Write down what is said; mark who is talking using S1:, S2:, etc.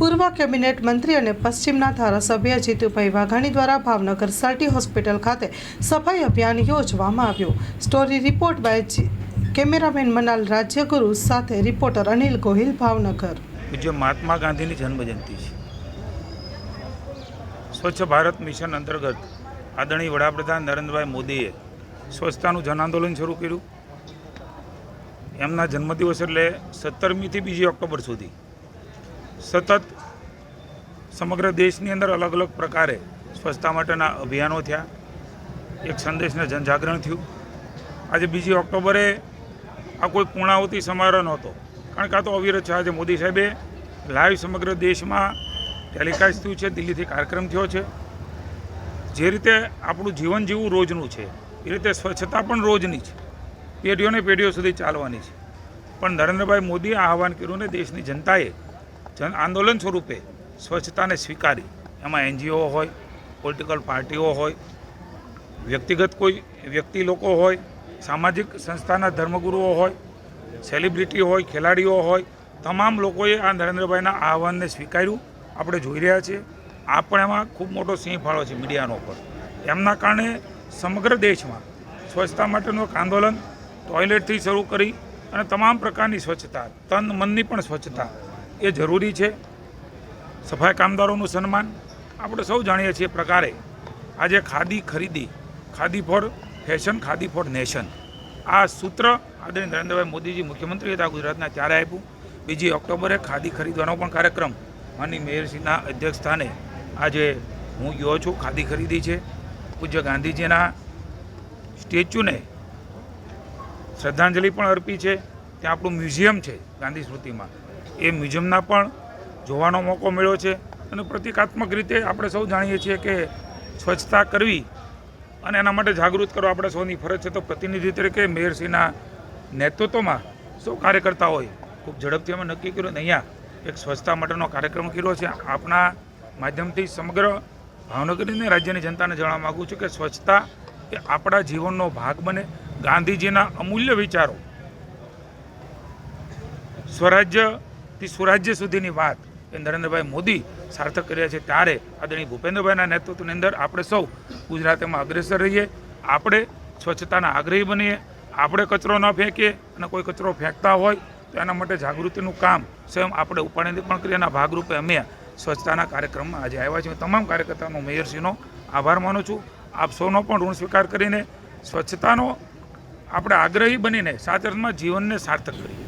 S1: પૂર્વ કેબિનેટ મંત્રી અને પશ્ચિમના ધારાસભ્ય જીતુભાઈ વાઘાણી દ્વારા ભાવનગર સાલ્ટી હોસ્પિટલ ખાતે સફાઈ અભિયાન યોજવામાં આવ્યું. Story report by cameraman Manal Rajyaguru સાથે રિપોર્ટર અનિલ ગોહિલ, ભાવનગર.
S2: પૂજ્ય મહાત્મા ગાંધીની જન્મજયંતિ છે. સ્વચ્છ ભારત મિશન અંતર્ગત આદરણીય વડાપ્રધાન નરેન્દ્રભાઈ મોદીએ સ્વચ્છતાનું જન આંદોલન શરૂ કર્યું. એમના જન્મદિવસ એટલે સત્તરમીથી બીજી ઓક્ટોબર સુધી. સતત સમગ્ર દેશની અંદર અલગ અલગ પ્રકારે સ્વચ્છતા માટેના અભિયાનો થયા. એક સંદેશને જનજાગરણ થયું. આજે બીજી ઓક્ટોબરે આ કોઈ પૂર્ણાહુતિ સમારોહ નહોતો. કારણ કે આ તો અવિરત છે. આજે મોદી સાહેબે લાઈવ સમગ્ર દેશમાં ટેલિકાસ્ટ થયું છે, દિલ્હીથી કાર્યક્રમ થયો છે. જે રીતે આપણું જીવન જીવવું રોજનું છે, એ રીતે સ્વચ્છતા પણ રોજની છે. પેઢીઓને પેઢીઓ સુધી ચાલવાની છે. પણ નરેન્દ્રભાઈ મોદીએ આહવાન કર્યું ને દેશની જનતાએ જન આંદોલન સ્વરૂપે સ્વચ્છતાને સ્વીકારી. એમાં એનજીઓ હોય, પોલિટિકલ પાર્ટીઓ હોય, વ્યક્તિગત કોઈ વ્યક્તિ લોકો હોય, સામાજિક સંસ્થાના ધર્મગુરુઓ હોય, સેલિબ્રિટી હોય, ખેલાડીઓ હોય, તમામ લોકોએ આ નરેન્દ્રભાઈના આહવાનને સ્વીકાર્યું. આપણે જોઈ રહ્યા છીએ. આ પણ એમાં ખૂબ મોટો સિંહ ફાળો છે મીડિયાનો પર એમના કારણે સમગ્ર દેશમાં સ્વચ્છતા માટેનું એક આંદોલન, ટોયલેટથી શરૂ કરી અને તમામ પ્રકારની સ્વચ્છતા, તન મનની પણ સ્વચ્છતા એ જરૂરી છે. સફાઈ કામદારોનું સન્માન આપણે સૌ જાણીએ છીએ પ્રકારે. આજે ખાદી ખરીદી, khadi for fashion, khadi for nation. આ સૂત્ર આદરણીય નરેન્દ્રભાઈ મોદીજી મુખ્યમંત્રી હતા ગુજરાતના ત્યારે આપ્યું. બીજી ઓક્ટોબરે ખાદી ખરીદવાનો પણ કાર્યક્રમ. માની મેયરશ્રીના અધ્યક્ષ સ્થાને આજે હું ગયો છું. ખાદી ખરીદી છે. પૂજ્ય ગાંધીજીના સ્ટેચ્યુને શ્રદ્ધાંજલિ પણ અર્પી છે. ત્યાં આપણું મ્યુઝિયમ છે ગાંધી સ્મૃતિમાં. એ મ્યુઝિયમના પણ જોવાનો મોકો મળ્યો છે અને પ્રતિકાત્મક રીતે આપણે સૌ જાણીએ છીએ કે સ્વચ્છતા કરવી અને એના માટે જાગૃત કરવા આપણે સૌની ફરજ છે. તો પ્રતિનિધિ તરીકે મેયરશ્રીના નેતૃત્વમાં સૌ કાર્યકર્તા હોય. ખૂબ ઝડપથી અમે નક્કી કર્યું ને અહીંયા એક સ્વચ્છતા માટેનો કાર્યક્રમ કર્યો છે. આપના માધ્યમથી સમગ્ર ભાવનગરની રાજ્યની જનતાને જણાવવા માગું છું કે સ્વચ્છતા એ આપણા જીવનનો ભાગ બને. ગાંધીજીના અમૂલ્ય વિચારો સ્વરાજ્યથી સુરાજ્ય સુધીની વાત એ નરેન્દ્રભાઈ મોદી સાર્થક કર્યા છે ત્યારે આદરણીય ભૂપેન્દ્રભાઈના નેતૃત્વની અંદર આપણે સૌ ગુજરાતમાં અગ્રેસર રહીએ, આપણે સ્વચ્છતાના આગ્રહી બનીએ, આપણે કચરો ન ફેંકીએ અને કોઈ કચરો ફેંકતા હોય તો એના માટે જાગૃતિનું કામ સ્વયં આપણે ઉપાડીને પણ કરીએ એના ભાગરૂપે અમે સ્વચ્છતાના કાર્યક્રમમાં આજે આવ્યા છીએ. તમામ કાર્યકર્તાનો મેયરશ્રીનો આભાર માનું છું. આપ સૌનો પણ ઋણ સ્વીકાર કરીને સ્વચ્છતાનો આપણે આગ્રહી બનીને સાચરમાં જીવનને સાર્થક કરીએ.